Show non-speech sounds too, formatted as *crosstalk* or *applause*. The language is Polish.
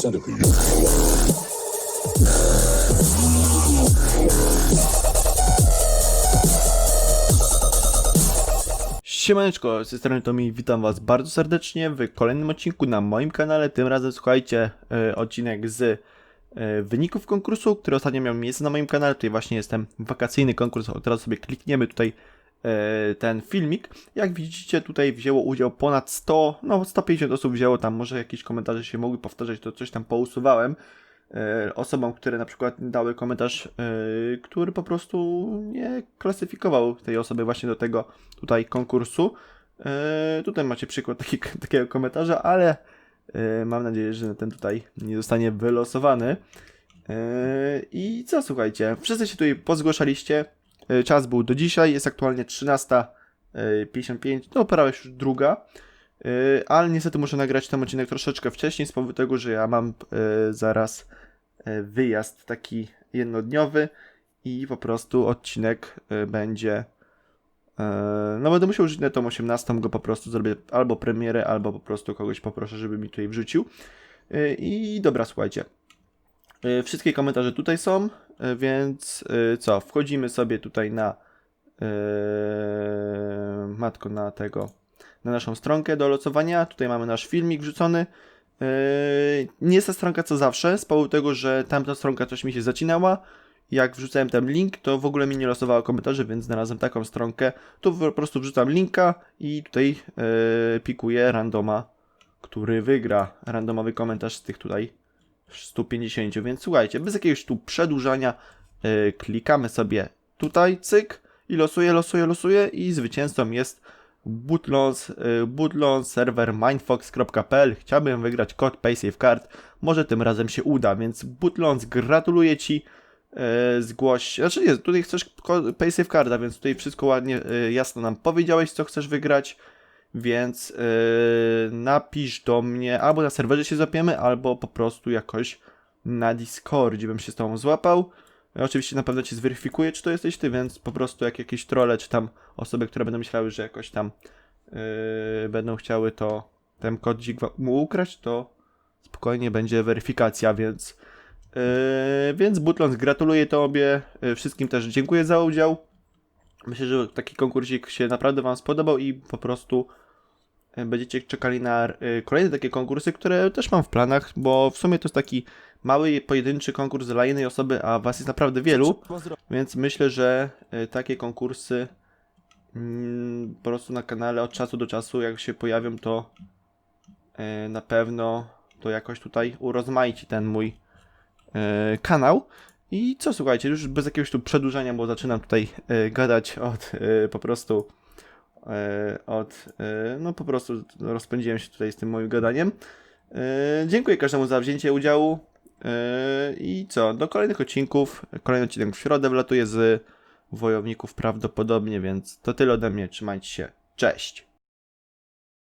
centipede. Siemaneczko, z tej strony Tomi, witam was bardzo serdecznie w kolejnym odcinku na moim kanale. Tym razem słuchajcie, e, odcinek z e, wyników konkursu, który ostatnio miał miejsce na moim kanale. Tutaj właśnie jest ten wakacyjny konkurs, teraz sobie klikniemy tutaj ten filmik. Jak widzicie tutaj wzięło udział ponad 100, no 150 osób wzięło tam, może jakieś komentarze się mogły powtarzać, to coś tam pousuwałem. E, osobom, które na przykład dały komentarz, e, który po prostu nie klasyfikował tej osoby właśnie do tego tutaj konkursu. E, tutaj macie przykład taki, *laughs* takiego komentarza, ale e, mam nadzieję, że ten tutaj nie zostanie wylosowany. E, I co słuchajcie, wszyscy się tutaj pozgłaszaliście. E, czas był do dzisiaj, jest aktualnie 13.55, no prawie już druga. E, ale niestety muszę nagrać ten odcinek troszeczkę wcześniej z powodu tego, że ja mam e, zaraz e, wyjazd taki jednodniowy i po prostu odcinek e, będzie e, no będę musiał użyć na tą 18 go po prostu zrobię albo premierę, albo po prostu kogoś poproszę, żeby mi tutaj wrzucił. E, I dobra, słuchajcie. E, Wszystkie komentarze tutaj są, e, więc e, co, wchodzimy sobie tutaj na e, matko na tego na naszą stronkę do losowania. Tutaj mamy nasz filmik wrzucony. Nie jest ta stronka co zawsze, z powodu tego, że tamta stronka coś mi się zacinała. Jak wrzucałem tam link, to w ogóle mi nie losowało komentarzy, więc znalazłem taką stronkę. Tu po prostu wrzucam linka i tutaj pikuję randoma, który wygra randomowy komentarz z tych tutaj 150. Więc słuchajcie, bez jakiegoś tu przedłużania yy, klikamy sobie tutaj, cyk i losuję, losuję, losuję i zwycięzcą jest Bootlons, y, Bootlons serwer mindfox.pl. Chciałbym wygrać kod PaySafeCard. Może tym razem się uda, więc Bootlons gratuluję Ci. y, Zgłoś, znaczy nie, tutaj chcesz PaySafeCarda, więc tutaj wszystko ładnie, y, jasno nam powiedziałeś, co chcesz wygrać. Więc y, napisz do mnie, albo na serwerze się złapiemy, albo po prostu jakoś na Discordzie bym się z Tobą złapał. Ja oczywiście na pewno cię zweryfikuję, czy to jesteś ty, więc po prostu jak jakieś trolle, czy tam osoby, które będą myślały, że jakoś tam yy, będą chciały to ten kodzik mu ukraść, to spokojnie będzie weryfikacja, więc yy, więc Butlons gratuluję tobie, yy, wszystkim też dziękuję za udział. Myślę, że taki konkursik się naprawdę wam spodobał i po prostu yy, będziecie czekali na yy, kolejne takie konkursy, które też mam w planach, bo w sumie to jest taki mały, pojedynczy konkurs dla jednej osoby, a was jest naprawdę wielu, więc myślę, że y, takie konkursy mm, po prostu na kanale od czasu do czasu, jak się pojawią, to na pewno to jakoś tutaj urozmaici ten mój kanał. I co słuchajcie, już bez jakiegoś tu przedłużania, bo zaczynam tutaj y, gadać od y, po prostu y, od no po prostu rozpędziłem się tutaj z tym moim gadaniem. Dziękuję każdemu za wzięcie udziału. I co? Do kolejnych odcinków. Kolejny odcinek w środę wlatuje z wojowników prawdopodobnie, więc to tyle ode mnie. Trzymajcie się. Cześć!